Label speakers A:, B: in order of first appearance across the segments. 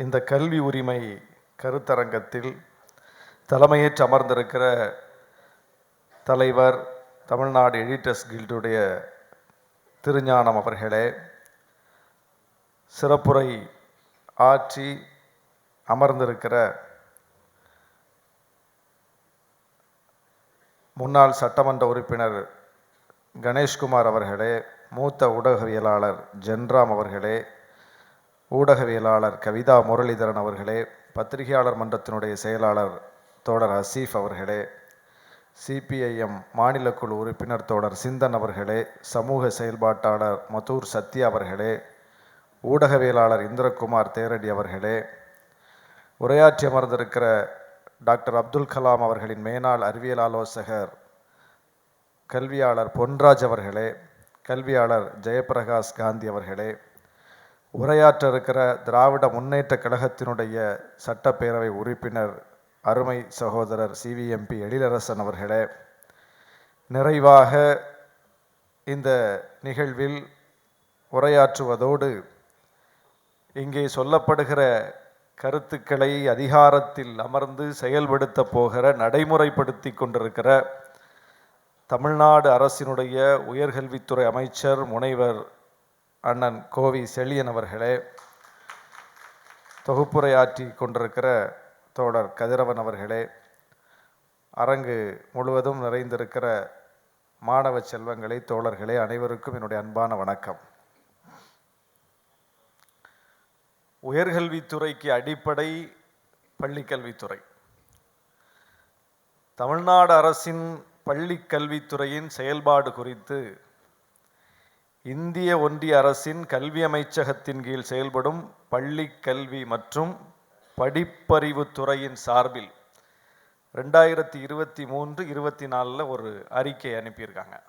A: இந்த கல்வி உரிமை கருத்தரங்கத்தில் தலைமையேற்று அமர்ந்திருக்கிற தலைவர் தமிழ்நாடு எடிட்டர்ஸ் கில்டுடைய திருஞானம் அவர்களே சிறப்புரை ஆற்றி அமர்ந்திருக்கிற முன்னாள் சட்டமன்ற உறுப்பினர் கணேஷ்குமார் அவர்களே மூத்த ஊடகவியலாளர் ஜென்ராம் அவர்களே ஊடகவியலாளர் கவிதா முரளிதரன் அவர்களே பத்திரிகையாளர் மன்றத்தினுடைய செயலாளர் தோழர் அசீஃப் அவர்களே சிபிஐஎம் மாநில குழு உறுப்பினர் தோழர் சிந்தன் அவர்களே சமூக செயல்பாட்டாளர் மதூர் சத்யா அவர்களே ஊடகவியலாளர் இந்திரகுமார் தேரடி அவர்களே உரையாற்றி அமர்ந்திருக்கிற டாக்டர் அப்துல் கலாம் அவர்களின் மேனாள் அறிவியல் ஆலோசகர் கல்வியாளர் பொன்ராஜ் அவர்களே கல்வியாளர் ஜெயபிரகாஷ் காந்தி அவர்களே உரையாற்ற இருக்கிற திராவிட முன்னேற்ற கழகத்தினுடைய சட்டப்பேரவை உறுப்பினர் அருமை சகோதரர் சிவிஎம்பி எழிலரசன் அவர்களே நிறைவாக இந்த நிகழ்வில் உரையாற்றுவதோடு இங்கே சொல்லப்படுகிற கருத்துக்களை அதிகாரத்தில் அமர்ந்து செயல்படுத்த போகிற நடைமுறைப்படுத்தி கொண்டிருக்கிற தமிழ்நாடு அரசினுடைய உயர்கல்வித்துறை அமைச்சர் முனைவர் அண்ணன் கோவி செழியன் அவர்களே தொகுப்புரையாற்றி கொண்டிருக்கிற தோழர் கதிரவன் அவர்களே அரங்கு முழுவதும் நிறைந்திருக்கிற மாணவ செல்வங்களே தோழர்களே அனைவருக்கும் என்னுடைய அன்பான வணக்கம். உயர்கல்வித்துறைக்கு அடிப்படை பள்ளிக்கல்வித்துறை. தமிழ்நாடு அரசின் பள்ளிக்கல்வித்துறையின் செயல்பாடு குறித்து இந்திய ஒன்றிய அரசின் கல்வி அமைச்சகத்தின் கீழ் செயல்படும் பள்ளி கல்வி மற்றும் படிப்பறிவு துறையின் சார்பில் ரெண்டாயிரத்தி இருபத்தி மூன்று இருபத்தி நாலில் ஒரு அறிக்கை அனுப்பியிருக்காங்க.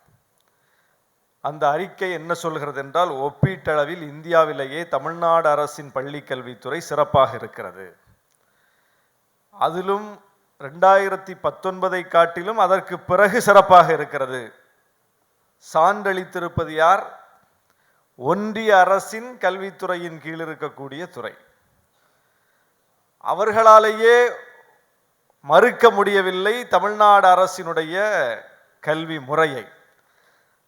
A: அந்த அறிக்கை என்ன சொல்கிறது என்றால் ஒப்பீட்டளவில் இந்தியாவிலேயே தமிழ்நாடு அரசின் பள்ளி கல்வித்துறை சிறப்பாக இருக்கிறது. அதிலும் ரெண்டாயிரத்தி பத்தொன்பதை காட்டிலும் அதற்கு பிறகு சிறப்பாக இருக்கிறது. சான்றளித்திருப்பது யார்? ஒன்றிய அரசின் கல்வித்துறையின் கீழ் இருக்கக்கூடிய துறை. அவர்களாலேயே மறுக்க முடியவில்லை தமிழ்நாடு அரசினுடைய கல்வி முறையை.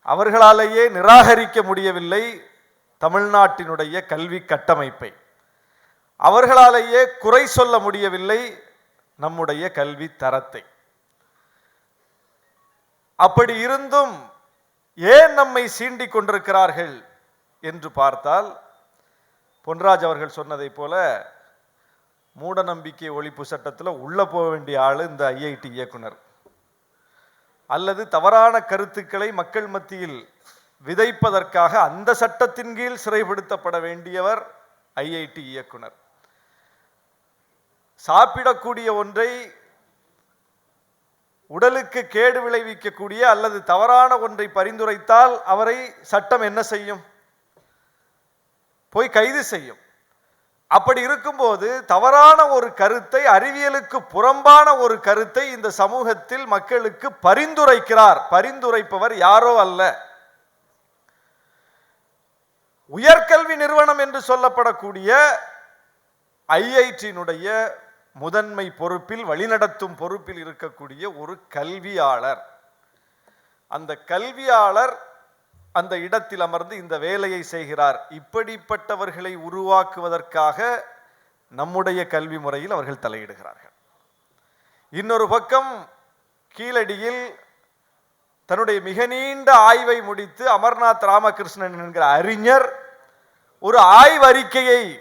A: அவர்களாலேயே நிராகரிக்க முடியவில்லை தமிழ்நாட்டினுடைய கல்வி கட்டமைப்பை. அவர்களாலேயே குறை சொல்ல முடியவில்லை நம்முடைய கல்வி தரத்தை. அப்படி இருந்தும் ஏன் நம்மை சீண்டிக் கொண்டிருக்கிறார்கள்? என்று பார்த்தால் பொன்ராஜ் அவர்கள் சொன்னதைப் போல மூட நம்பிக்கை ஒழிப்பு சட்டத்தில் உள்ள போக வேண்டிய ஆள் இந்த ஐஐடி இயக்குனர். அல்லது தவறான கருத்துக்களை மக்கள் மத்தியில் விதைப்பதற்காக அந்த சட்டத்தின் கீழ் சிறைப்படுத்தப்பட வேண்டியவர் ஐஐடி இயக்குனர். சாப்பிடக்கூடிய ஒன்றை உடலுக்கு கேடு விளைவிக்கக்கூடிய அல்லது தவறான ஒன்றை பரிந்துரைத்தால் அவரை சட்டம் என்ன செய்யும்? போய் கைது செய்யும். அப்படி இருக்கும்போது தவறான ஒரு கருத்தை அறிவியலுக்கு புறம்பான ஒரு கருத்தை இந்த சமூகத்தில் மக்களுக்கு பரிந்துரைக்கிறார். பரிந்துரைப்பவர் யாரோ அல்ல. உயர்கல்வி நிறுவனம் என்று சொல்லப்படக்கூடிய ஐஐடியினுடைய முதன்மை பொறுப்பில் வழிநடத்தும் பொறுப்பில் இருக்கக்கூடிய ஒரு கல்வியாளர். அந்த கல்வியாளர் அந்த இடத்தில் அமர்ந்து இந்த வேலையை செய்கிறார். இப்படிப்பட்டவர்களை உருவாக்குவதற்காக நம்முடைய கல்வி முறையில் அவர்கள் தலையிடுகிறார்கள். இன்னொரு பக்கம் கீழடியில் தன்னுடைய மிக நீண்ட ஆய்வை முடித்து அமர்நாத் ராமகிருஷ்ணன் என்கிற அறிஞர் ஒரு ஆய்வறிக்கையை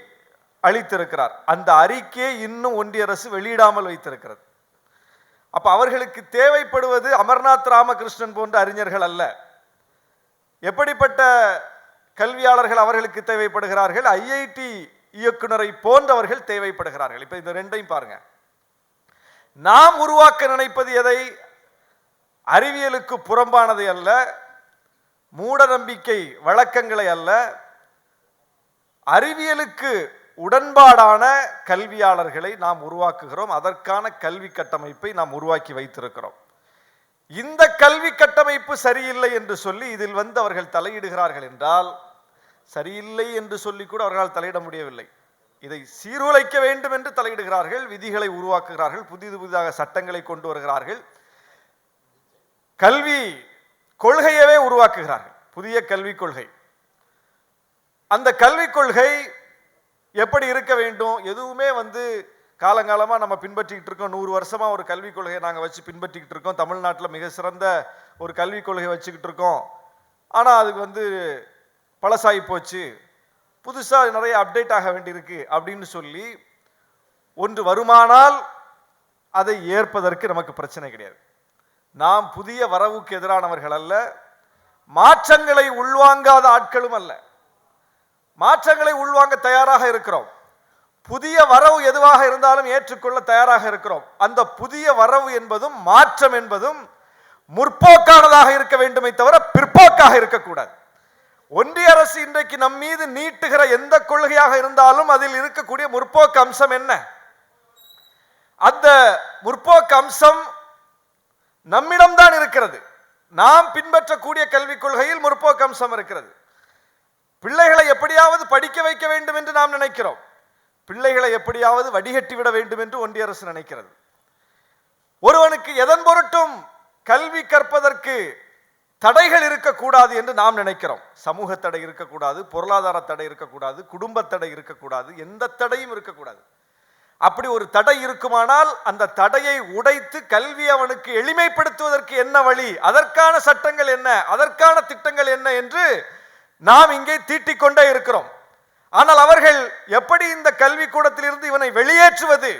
A: அளித்திருக்கிறார். அந்த அறிக்கையை இன்னும் ஒன்றிய அரசு வெளியிடாமல் வைத்திருக்கிறது. அப்ப அவர்களுக்கு தேவைப்படுவது அமர்நாத் ராமகிருஷ்ணன் போன்ற அறிஞர்கள் அல்ல. எப்படிப்பட்ட கல்வியாளர்கள் அவர்களுக்கு தேவைப்படுகிறார்கள்? ஐஐடி இயக்குனரை போன்றவர்கள் தேவைப்படுகிறார்கள். இப்ப இந்த ரெண்டையும் பாருங்க. நாம் உருவாக்க நினைப்பது எதை? அறிவியலுக்கு புறம்பானதை அல்ல மூட நம்பிக்கை வழக்கங்களை அல்ல அறிவியலுக்கு உடன்பாடான கல்வியாளர்களை நாம் உருவாக்குகிறோம். அதற்கான கல்வி கட்டமைப்பை நாம் உருவாக்கி வைத்திருக்கிறோம். இந்த கல்வி கட்டமைப்பு சரியில்லை என்று சொல்லி இதில் வந்து அவர்கள் தலையிடுகிறார்கள் என்றால் சரியில்லை என்று சொல்லி கூட அவர்களால் தலையிட முடியவில்லை. இதை சீர்குலைக்க வேண்டும் என்று தலையிடுகிறார்கள் விதிகளை உருவாக்குகிறார்கள் புதிது புதிதாக சட்டங்களை கொண்டு வருகிறார்கள். கல்வி கொள்கையவே உருவாக்குகிறார்கள் புதிய கல்விக் கொள்கை. அந்த கல்விக் கொள்கை எப்படி இருக்க வேண்டும்? எதுவுமே வந்து காலங்காலமாக நம்ம பின்பற்றிக்கிட்டு இருக்கோம். நூறு வருஷமா ஒரு கல்விக் கொள்கையை நாங்கள் வச்சு பின்பற்றிக்கிட்டு இருக்கோம். தமிழ்நாட்டில் மிக சிறந்த ஒரு கல்விக் கொள்கையை வச்சுக்கிட்டு இருக்கோம். ஆனால் அதுக்கு வந்து பழசாகி போச்சு. புதுசாக நிறைய அப்டேட் ஆக வேண்டியிருக்கு அப்படின்னு சொல்லி ஒன்று வருமானால் அதை ஏற்பதற்கு நமக்கு பிரச்சனை கிடையாது. நாம் புதிய வரவுக்கு எதிரானவர்கள் அல்ல. மாற்றங்களை உள்வாங்காத ஆட்களும் அல்ல. மாற்றங்களை உள்வாங்க தயாராக இருக்கிறோம். புதிய வரவு எதுவாக இருந்தாலும் ஏற்றுக்கொள்ள தயாராக இருக்கிறோம். அந்த புதிய வரவு என்பதும் மாற்றம் என்பதும் முற்போக்கானதாக இருக்க வேண்டுமே தவிர பிற்போக்காக இருக்கக்கூடாது. ஒன்றிய அரசு இன்றைக்கு நம் மீது நீட்டுகிற எந்த கொள்கையாக இருந்தாலும் அதில் இருக்கக்கூடிய முற்போக்கு அம்சம் என்ன? அந்த முற்போக்கு அம்சம் நம்மிடம்தான் இருக்கிறது. நாம் பின்பற்றக்கூடிய கல்விக் கொள்கையில் முற்போக்கு அம்சம் இருக்கிறது. பிள்ளைகளை எப்படியாவது படிக்க வைக்க வேண்டும் என்று நாம் நினைக்கிறோம். பிள்ளைகளை எப்படியாவது வடிகட்டி விட வேண்டும் என்று ஒன்றிய அரசு நினைக்கிறது. ஒருவனுக்கு எதன் பொருட்டும் கல்வி கற்பதற்கு தடைகள் இருக்கக்கூடாது என்று நாம் நினைக்கிறோம். சமூக தடை இருக்கக்கூடாது பொருளாதார தடை இருக்கக்கூடாது குடும்ப தடை இருக்கக்கூடாது எந்த தடையும் இருக்கக்கூடாது. அப்படி ஒரு தடை இருக்குமானால் அந்த தடையை உடைத்து கல்வி அவனுக்கு எளிமைப்படுத்துவதற்கு என்ன வழி? அதற்கான சட்டங்கள் என்ன? அதற்கான திட்டங்கள் என்ன என்று நாம் இங்கே தீட்டிக்கொண்டே இருக்கிறோம். ஆனால் அவர்கள் எப்படி இந்த கல்விக்கூடத்திலிருந்து இவனை வெளியேற்றுவது?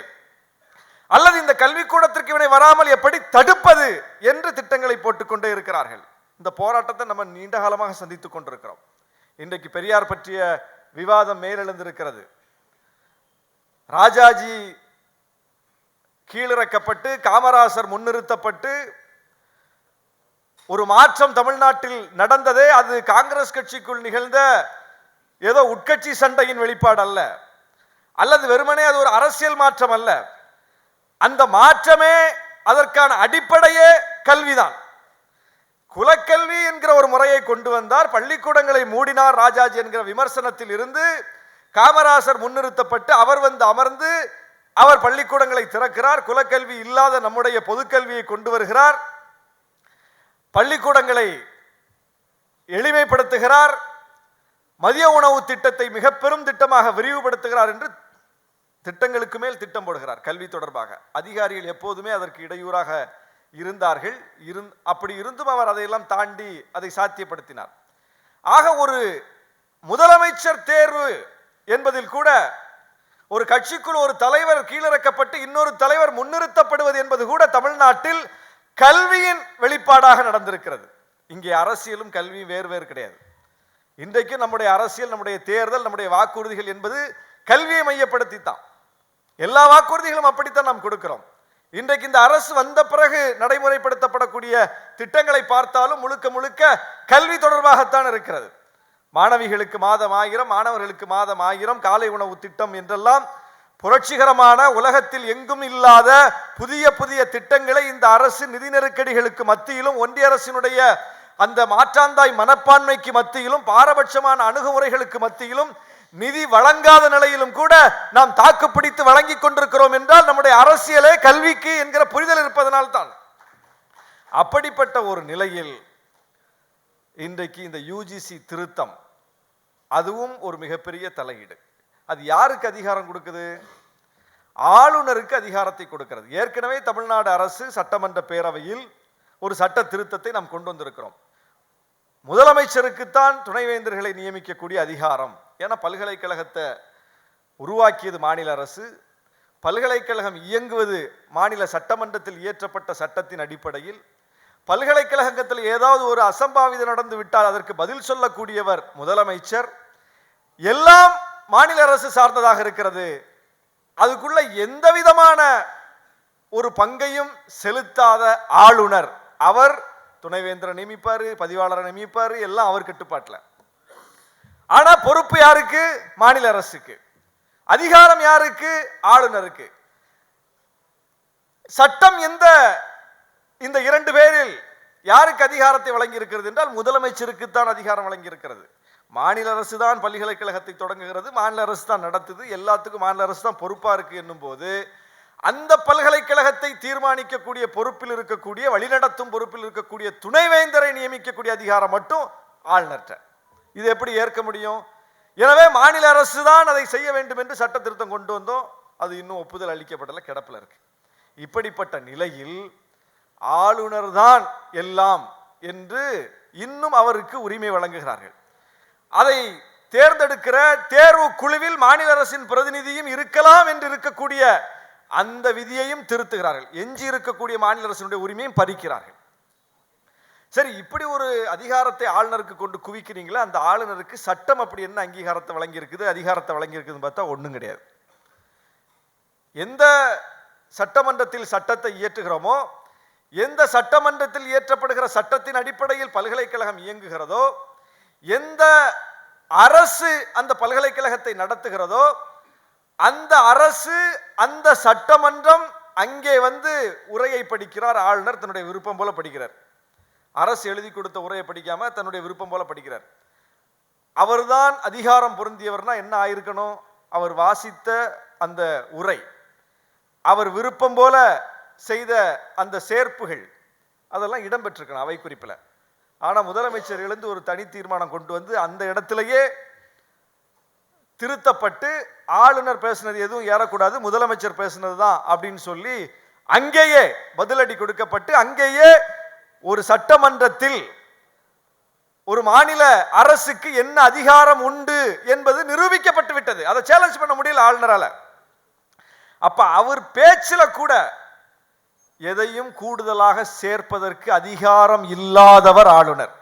A: அல்லது இந்த கல்விக்கூடத்திற்கு இவனை வராமல் எப்படி தடுப்பது என்று திட்டங்களை போட்டுக்கொண்டே இருக்கிறார்கள். இந்த போராட்டத்தை நம்ம நீண்ட காலமாக சந்தித்துக் கொண்டிருக்கிறோம். இன்றைக்கு பெரியார் பற்றிய விவாதம் மேலெழுந்திருக்கிறது. ராஜாஜி கீழிறக்கப்பட்டு காமராசர் முன்னிறுத்தப்பட்டு ஒரு மாற்றம் தமிழ்நாட்டில் நடந்ததே அது காங்கிரஸ் கட்சிக்குள் நிகழ்ந்த ஏதோ உட்கட்சி சண்டையின் வெளிப்பாடு அல்ல அல்லது வெறுமனே அது ஒரு அரசியல் மாற்றம் அல்ல அந்த மாற்றமே அதற்கான அடிப்படையே கல்விதான். குலக்கல்வி என்கிற ஒரு முறையை கொண்டு வந்தார். பள்ளிக்கூடங்களை மூடினார் ராஜாஜி என்கிற விமர்சனத்தில் இருந்து காமராசர் முன்னிறுத்தப்பட்டு அவர் வந்து அமர்ந்து அவர் பள்ளிக்கூடங்களை திறக்கிறார். குலக்கல்வி இல்லாத நம்முடைய பொதுக்கல்வியை கொண்டு வருகிறார். பள்ளிக்கூடங்களை எளிமைப்படுத்துகிறார். மதிய உணவு திட்டத்தை மிக பெரும் திட்டமாக விரிவுபடுத்துகிறார் என்று திட்டங்களுக்கு மேல் திட்டம் போடுகிறார் கல்வி தொடர்பாக. அதிகாரிகள் எப்போதுமே அதற்கு இடையூறாக இருந்தார்கள். இருந் அப்படி இருந்தும் அவர் அதையெல்லாம் தாண்டி அதை சாத்தியப்படுத்தினார். ஆக ஒரு முதலமைச்சர் தேர்வு என்பதில் கூட ஒரு கட்சிக்குள் ஒரு தலைவர் கீழிறக்கப்பட்டு இன்னொரு தலைவர் முன்னிறுத்தப்படுவது என்பது கூட தமிழ்நாட்டில் கல்வியின் வெளிப்பாடாக நடந்திருக்கிறது. இங்கே அரசியலும் கல்வியும் வேறு வேறு கிடையாது. இன்றைக்கு நம்முடைய அரசியல் நம்முடைய தேர்தல் நம்முடைய வாக்குறுதிகள் என்பது கல்வியை மையப்படுத்தி தான் எல்லா வாக்குறுதிகளும் அப்படித்தான் நாம் கொடுக்கிறோம். இன்றைக்கு இந்த அரசு வந்த பிறகு நடைமுறைப்படுத்தப்படக்கூடிய திட்டங்களை பார்த்தாலும் முழுக்க முழுக்க கல்வி தொடர்பாகத்தான் இருக்கிறது. மாணவிகளுக்கு மாதம் ஆயிரம் மாணவர்களுக்கு மாதம் ஆயிரம் காலை உணவு திட்டம் என்றெல்லாம் புரட்சிகரமான உலகத்தில் எங்கும் இல்லாத புதிய புதிய திட்டங்களை இந்த அரசு நிதி நெருக்கடிகளுக்கு மத்தியிலும் ஒன்றிய அரசினுடைய அந்த மாற்றாந்தாய் மனப்பான்மைக்கு மத்தியிலும் பாரபட்சமான அணுகுமுறைகளுக்கு மத்தியிலும் நிதி வழங்காத நிலையிலும் கூட நாம் தாக்கு பிடித்து வழங்கிக் கொண்டிருக்கிறோம் என்றால் நம்முடைய அரசியலே கல்விக்கு என்கிற புரிதல் இருப்பதனால் தான். அப்படிப்பட்ட ஒரு நிலையில் இன்றைக்கு இந்த யூஜிசி திருத்தம் அதுவும் ஒரு மிகப்பெரிய தலையீடு. அது யாருக்கு அதிகாரம் கொடுக்குது? ஆளுநருக்கு அதிகாரத்தை கொடுக்கிறது. ஏற்கனவே தமிழ்நாடு அரசு சட்டமன்ற பேரவையில் ஒரு சட்ட திருத்தத்தை நாம் கொண்டு வந்திருக்கிறோம். முதலமைச்சருக்குத்தான் துணைவேந்தர்களை நியமிக்கக்கூடிய அதிகாரம். ஏன்னா பல்கலைக்கழகத்தை உருவாக்கியது மாநில அரசு. பல்கலைக்கழகம் இயங்குவது மாநில சட்டமன்றத்தில் இயற்றப்பட்ட சட்டத்தின் அடிப்படையில். பல்கலைக்கழகத்தில் ஏதாவது ஒரு அசம்பாவிதம் நடந்து விட்டால் அதற்கு பதில் சொல்லக்கூடியவர் முதலமைச்சர். எல்லாம் மாநில அரசு சார்ந்ததாக இருக்கிறது. அதுக்குள்ள எந்த விதமான ஒரு பங்கையும் செலுத்தாத ஆளுநர். அவர் துணைவேந்தரை நியமிப்பார் பதிவாளரை நியமிப்பாரு எல்லாம் அவர் கட்டுப்பாட்டில். ஆனா பொறுப்பு யாருக்கு? மாநில அரசுக்கு. அதிகாரம் யாருக்கு? ஆளுநருக்கு. சட்டம் எந்த இந்த இரண்டு பேரில் யாருக்கு அதிகாரத்தை வழங்கி இருக்கிறது என்றால் முதலமைச்சருக்குத்தான் அதிகாரம் வழங்கி இருக்கிறது மாநில அரசு தான் பல்கலைக்கழகத்தை தொடங்குகிறது மாநில அரசு தான் நடத்துது எல்லாத்துக்கும் மாநில அரசு தான் பொறுப்பா இருக்கு என்னும் போது அந்த பல்கலைக்கழகத்தை தீர்மானிக்கக்கூடிய பொறுப்பில் இருக்கக்கூடிய வழிநடத்தும் பொறுப்பில் இருக்கக்கூடிய துணைவேந்தரை நியமிக்கக்கூடிய அதிகாரம் மட்டும் ஆளுநர்கிட்ட. இது எப்படி ஏற்க முடியும்? எனவே மாநில அரசு தான் அதை செய்ய வேண்டும் என்று சட்ட திருத்தம் கொண்டு வந்தோம். அது இன்னும் ஒப்புதல் அளிக்கப்படலை கிடப்பில் இருக்கு. இப்படிப்பட்ட நிலையில் ஆளுநர் தான் எல்லாம் என்று இன்னும் அவருக்கு உரிமை வழங்குகிறார்கள். அதை தேர்ந்தெடுக்கிற தேர்வு குழுவில் மாநில அரசின் பிரதிநிதியும் இருக்கலாம் என்று இருக்கக்கூடிய அந்த விதியையும் திருத்துகிறார்கள். எஞ்சி இருக்கக்கூடிய மாநில அரசினுடைய உரிமையும் பறிக்கிறார்கள். சரி இப்படி ஒரு அதிகாரத்தை ஆளுநருக்கு கொண்டு குவிக்கிறீங்களா அந்த ஆளுநருக்கு சட்டம் அப்படி என்ன அங்கீகாரத்தை வழங்கி இருக்குது அதிகாரத்தை வழங்கியிருக்குதுன்னு பார்த்தா ஒண்ணும் கிடையாது. எந்த சட்டமன்றத்தில் சட்டத்தை இயற்றுகிறோமோ எந்த சட்டமன்றத்தில் இயற்றப்படுகிற சட்டத்தின் அடிப்படையில் பல்கலைக்கழகம் இயங்குகிறதோ எந்த அரசு அந்த பல்கலைக்கழகத்தை நடத்துகிறதோ அந்த அரசு அந்த சட்டமன்றம் அங்கே வந்து உரையை படிக்கிறார் ஆளுநர் தன்னுடைய விருப்பம் போல படிக்கிறார். அரசு எழுதி கொடுத்த உரையை படிக்காம தன்னுடைய விருப்பம் போல படிக்கிறார். அவர்தான் அதிகாரம் பொருந்தியவர்னா என்ன ஆயிருக்கணும்? அவர் வாசித்த அந்த உரை அவர் விருப்பம் போல செய்த அந்த சேர்ப்புகள் அதெல்லாம் இடம்பெற்றிருக்கணும் அவை குறிப்பில். ஆனால் முதலமைச்சர் எழுந்து ஒரு தனி தீர்மானம் கொண்டு வந்து அந்த இடத்திலேயே திருத்தப்பட்டு ஆளுநர் பேசினது எதுவும் ஏறக்கூடாது முதலமைச்சர் பேசினது தான் அப்படின்னு சொல்லி அங்கேயே பதிலடி கொடுக்கப்பட்டு அங்கேயே ஒரு சட்டமன்றத்தில் ஒரு மாநில அரசுக்கு என்ன அதிகாரம் உண்டு என்பது நிரூபிக்கப்பட்டு விட்டது. அதை சேலஞ்ச் பண்ண முடியல ஆளுநரால. அப்ப அவர் பேச்சில் கூட எதையும் கூடுதலாக சேர்ப்பதற்கு அதிகாரம் இல்லாதவர் ஆளுநர்.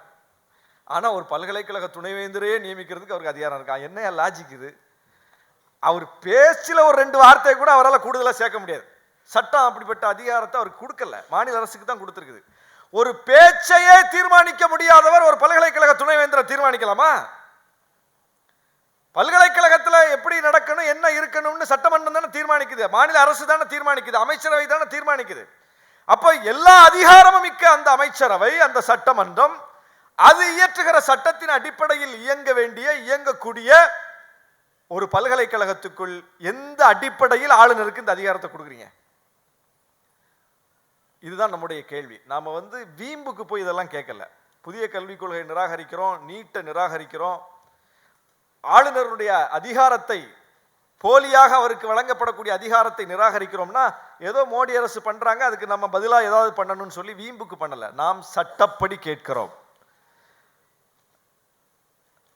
A: ஆனா ஒரு பல்கலைக்கழக துணைவேந்தரே நியமிக்கிறதுக்கு அவருக்கு அதிகாரம் இருக்கா? என்ன லாஜிக் இது? அவர் பேச்சில் ஒரு ரெண்டு வார்த்தையை கூட அவரால் கூடுதலாக சேர்க்க முடியாது. சட்டம் அப்படிப்பட்ட அதிகாரத்தை அவருக்கு கொடுக்கல. மாநில அரசுக்கு தான் கொடுத்துருக்குது. ஒரு பேச்சையே தீர்மானிக்க முடியாதவர் ஒரு பல்கலைக்கழக துணைவேந்தரை தீர்மானிக்கலாமா? பல்கலைக்கழகத்துல எப்படி நடக்கணும் என்ன இருக்கணும்னு சட்டமன்றம் தானே தீர்மானிக்குது. மாநில அரசு தானே தீர்மானிக்குது. அமைச்சரவை தானே தீர்மானிக்குது. அப்போ எல்லா அதிகாரமும் மிக்க அந்த அமைச்சரவை அந்த சட்டமன்றம் அது இயற்றுகிற சட்டத்தின் அடிப்படையில் இயங்க வேண்டிய இயங்கக்கூடிய ஒரு பல்கலைக்கழகத்துக்குள் எந்த அடிப்படையில் ஆளுநருக்கு இந்த அதிகாரத்தை கொடுக்குறீங்க? இதுதான் நம்முடைய கேள்வி. நாம் வந்து வீம்புக்கு போய் இதெல்லாம் கேட்கல. புதிய கல்விக் கொள்கையை நிராகரிக்கிறோம் நீட்டை நிராகரிக்கிறோம். ஆளுநருடைய அதிகாரத்தை போலியாக அவருக்கு வழங்கப்படக்கூடிய அதிகாரத்தை நிராகரிக்கிறோம்னா ஏதோ மோடி அரசு பண்ணுறாங்க அதுக்கு நம்ம பதிலாக ஏதாவது பண்ணணும்னு சொல்லி வீம்புக்கு பண்ணலை. நாம் சட்டப்படி கேட்கிறோம்.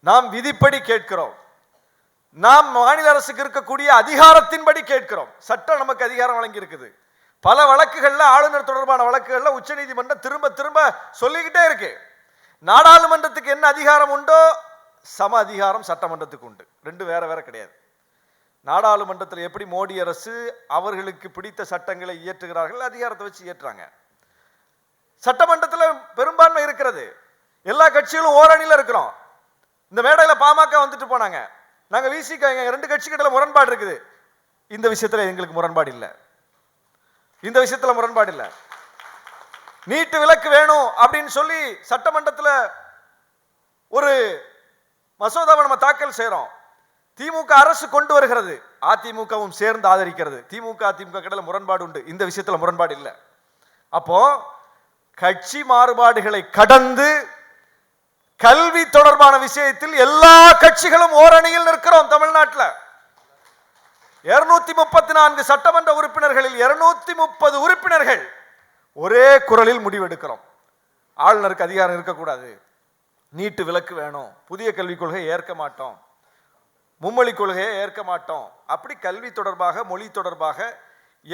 A: நாம் விதிப்படி கேட்கிறோம். நாம் மாநில அரசுக்கு இருக்கக்கூடிய அதிகாரத்தின்படி கேட்கிறோம். சட்டம் நமக்கு அதிகாரம் வழங்கி இருக்குது பல வழக்குகளில் ஆளுநர் தொடர்பான வழக்குகளில் உச்சநீதிமன்றம் திரும்ப திரும்ப சொல்லிக்கிட்டே இருக்கு. நாடாளுமன்றத்துக்கு என்ன அதிகாரம் உண்டோ சம அதிகாரம் சட்டமன்றத்துக்கு உண்டு. ரெண்டு வேற வேற கிடையாது. நாடாளுமன்றத்தில் எப்படி மோடி அரசு அவர்களுக்கு பிடித்த சட்டங்களை இயற்றுகிறார்கள் அதிகாரத்தை வச்சு இயற்றுறாங்க. சட்டமன்றத்தில் பெரும்பான்மை இருக்கிறது. எல்லா கட்சிகளும் ஓரணியில் இருக்கிறோம். இந்த மேடையில் பாமக வந்துட்டு போனாங்க. நாங்கள் விசிக ரெண்டு கட்சிக்கிட்ட முரண்பாடு இருக்குது. இந்த விஷயத்துல எங்களுக்கு முரண்பாடு இல்லை. இந்த விஷயத்துல முரண்பாடு இல்லை. நீட்டு விலக்கு வேணும் அப்படின்னு சொல்லி சட்டமன்றத்தில் ஒரு மசோதாவை நம்ம தாக்கல் செய்கிறோம் திமுக அரசு கொண்டு வருகிறது. அதிமுகவும் சேர்ந்து ஆதரிக்கிறது. திமுக அதிமுக கடல முரண்பாடு உண்டு. இந்த விஷயத்துல முரண்பாடு இல்லை. அப்போ கட்சி மாறுபாடுகளை கடந்து கல்வி தொடர்பான விஷயத்தில் எல்லா கட்சிகளும் ஓரணியில் நிற்கிறோம் தமிழ்நாட்டில். இருநூத்தி முப்பத்தி நான்கு சட்டமன்ற உறுப்பினர்களில் இருநூத்தி முப்பது உறுப்பினர்கள் ஒரே குரலில் முடிவெடுக்கிறோம். ஆளுநருக்கு அதிகாரம் இருக்கக்கூடாது. நீட்டு விலக்கு வேணும். புதிய கல்விக் கொள்கையை ஏற்க மாட்டோம். மும்மொழி கொள்கையை ஏற்க மாட்டோம். அப்படி கல்வி தொடர்பாக மொழி தொடர்பாக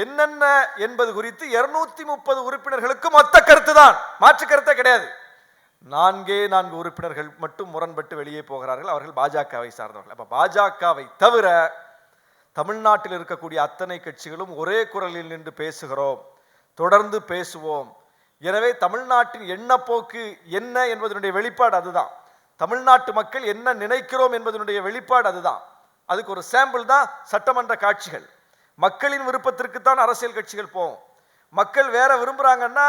A: என்னென்ன என்பது குறித்து இருநூத்தி முப்பது உறுப்பினர்களுக்கு மொத்த கருத்து தான் மாற்று கருத்தே கிடையாது. நான்கே நான்கு உறுப்பினர்கள் மட்டும் முரண்பட்டு வெளியே போகிறார்கள். அவர்கள் பாஜகவை சார்ந்தவர்கள். அப்ப பாஜகவை தவிர தமிழ்நாட்டில் இருக்கக்கூடிய அத்தனை கட்சிகளும் ஒரே குரலில் நின்று பேசுகிறோம். தொடர்ந்து பேசுவோம். எனவே தமிழ்நாட்டின் எண்ணப்போக்கு என்ன என்பதனுடைய வெளிப்பாடு அதுதான். தமிழ்நாட்டு மக்கள் என்ன நினைக்கிறோம் என்பதனுடைய வெளிப்பாடு அதுதான். அதுக்கு ஒரு சாம்பிள் தான் சட்டமன்ற காட்சிகள். மக்களின் விருப்பத்திற்கு தான் அரசியல் கட்சிகள் போகும். மக்கள் வேற விரும்புறாங்கன்னா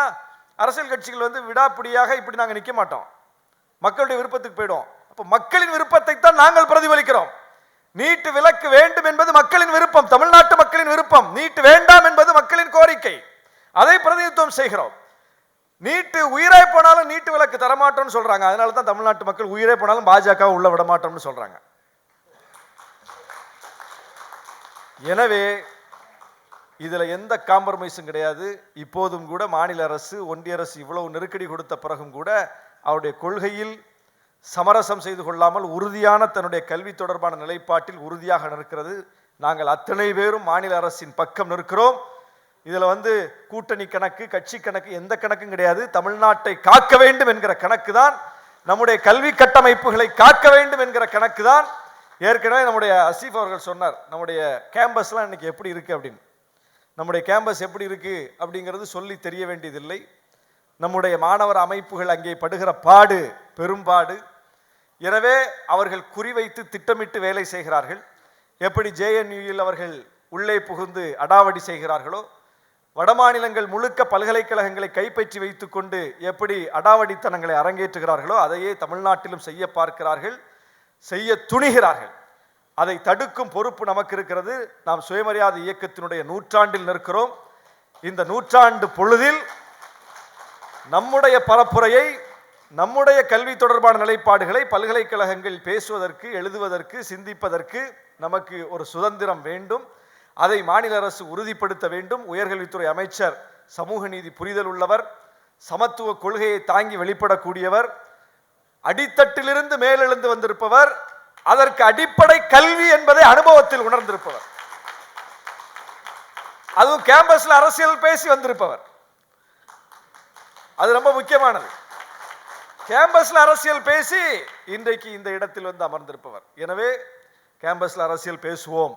A: அரசியல் கட்சிகள் வந்து விடாப்பிடியாக இப்படி நாங்கள் நிற்க மாட்டோம். மக்களுடைய விருப்பத்துக்கு போயிடும் அப்போ மக்களின் விருப்பத்தை தான் நாங்கள் பிரதிபலிக்கிறோம். நீட்டு விலக்கு வேண்டும் என்பது மக்களின் விருப்பம். தமிழ்நாட்டு மக்களின் விருப்பம். நீட்டு வேண்டாம் என்பது மக்களின் கோரிக்கை. அதை பிரதிநிதித்துவம் செய்கிறோம். நீட்டு உயிரே போனாலும் நீட்டு விலக்கு தரமாட்டோம்னு சொல்றாங்க. அதனால தான் தமிழ்நாட்டு மக்கள் உயிரே போனாலும் பாஜக உள்ள விட மாட்டோம்னு சொல்றாங்க. எனவே இதில் எந்த காம்ப்ரமைஸும் கிடையாது. இப்போதும் கூட மாநில அரசு ஒன்றிய அரசு இவ்வளவு நெருக்கடி கொடுத்த பிறகும் கூட அவருடைய கொள்கையில் சமரசம் செய்து கொள்ளாமல் உறுதியான தன்னுடைய கல்வி தொடர்பான நிலைப்பாட்டில் உறுதியாக நிற்கிறது. நாங்கள் அத்தனை பேரும் மாநில அரசின் பக்கம் நிற்கிறோம். இதில் வந்து கூட்டணி கணக்கு கட்சி கணக்கு எந்த கணக்கும் கிடையாது. தமிழ்நாட்டை காக்க வேண்டும் என்கிற கணக்கு தான் நம்முடைய கல்வி கட்டமைப்புகளை காக்க வேண்டும் என்கிற கணக்கு தான் ஏற்கனவே நம்முடைய அசீஃப் அவர்கள் சொன்னார் நம்முடைய கேம்பஸ்லாம் இன்னைக்கு எப்படி இருக்குது அப்படின்னு. நம்முடைய கேம்பஸ் எப்படி இருக்கு அப்படிங்கிறது சொல்லி தெரிய வேண்டியதில்லை. நம்முடைய மாணவர் அமைப்புகள் அங்கே படுகிற பாடு பெரும்பாடு. எனவே அவர்கள் குறிவைத்து திட்டமிட்டு வேலை செய்கிறார்கள். எப்படி ஜேஎன்யூயில் அவர்கள் உள்ளே புகுந்து அடாவடி செய்கிறார்களோ வடமாநிலங்கள் முழுக்க பல்கலைக்கழகங்களை கைப்பற்றி வைத்துக்கொண்டு எப்படி அடாவடித்தனங்களை அரங்கேற்றுகிறார்களோ அதையே தமிழ்நாட்டிலும் செய்ய பார்க்கிறார்கள் செய்ய துணிகிறார்கள். அதை தடுக்கும் பொறுப்பு நமக்கு இருக்கிறது. நாம் சுயமரியாதை இயக்கத்தினுடைய நூற்றாண்டில் நிற்கிறோம். இந்த நூற்றாண்டு பொழுதில் நம்முடைய பரப்புரையை நம்முடைய கல்வி தொடர்பான நிலைப்பாடுகளை பல்கலைக்கழகங்கள் பேசுவதற்கு எழுதுவதற்கு சிந்திப்பதற்கு நமக்கு ஒரு சுதந்திரம் வேண்டும். அதை மாநில அரசு உறுதிப்படுத்த வேண்டும். உயர்கல்வித்துறை அமைச்சர் சமூக நீதி புரிதல் உள்ளவர் சமத்துவ கொள்கையை தாங்கி வெளிப்படக்கூடியவர் அடித்தட்டிலிருந்து மேலெழுந்து வந்திருப்பவர் அதற்கு அடிப்படை கல்வி என்பதை அனுபவத்தில் உணர்ந்திருப்பவர். அதுவும் கேம்பஸ்ல அரசியல் பேசி வந்திருப்பவர். அது ரொம்ப முக்கியமானது. கேம்பஸ்ல அரசியல் பேசி இன்றைக்கு இந்த இடத்தில் வந்து அமர்ந்திருப்பவர். எனவே கேம்பஸ்ல அரசியல் பேசுவோம்.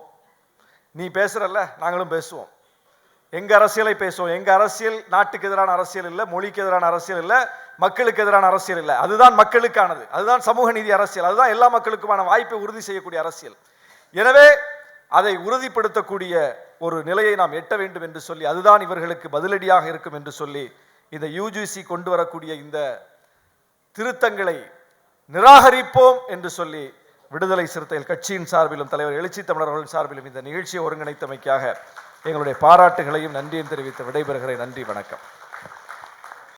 A: நீ பேசுறல்ல நாங்களும் பேசுவோம். எங்க அரசியலை பேசுவோம்? எங்க அரசியல் நாட்டுக்கு எதிரான அரசியல் இல்லை மொழிக்கு எதிரான அரசியல் இல்லை மக்களுக்கு எதிரான அரசியல் இல்லை. அதுதான் மக்களுக்கானது. அதுதான் சமூக நீதி அரசியல். அதுதான் எல்லா மக்களுக்குமான வாய்ப்பை உறுதி செய்யக்கூடிய அரசியல். எனவே அதை உறுதிப்படுத்தக்கூடிய ஒரு நிலையை நாம் எட்ட வேண்டும் என்று சொல்லி அதுதான் இவர்களுக்கு பதிலடியாக இருக்கும் என்று சொல்லி இந்த யூஜிசி கொண்டு வரக்கூடிய இந்த திருத்தங்களை நிராகரிப்போம் என்று சொல்லி விடுதலை சிறுத்தைகள் கட்சியின் சார்பிலும் தலைவர் எழுச்சி தமிழர்கள் சார்பிலும் இந்த நிகழ்ச்சியை ஒருங்கிணைத்தமைக்காக எங்களுடைய பாராட்டுகளையும் நன்றியும் தெரிவித்து விடைபெறுகிறேன். நன்றி வணக்கம்.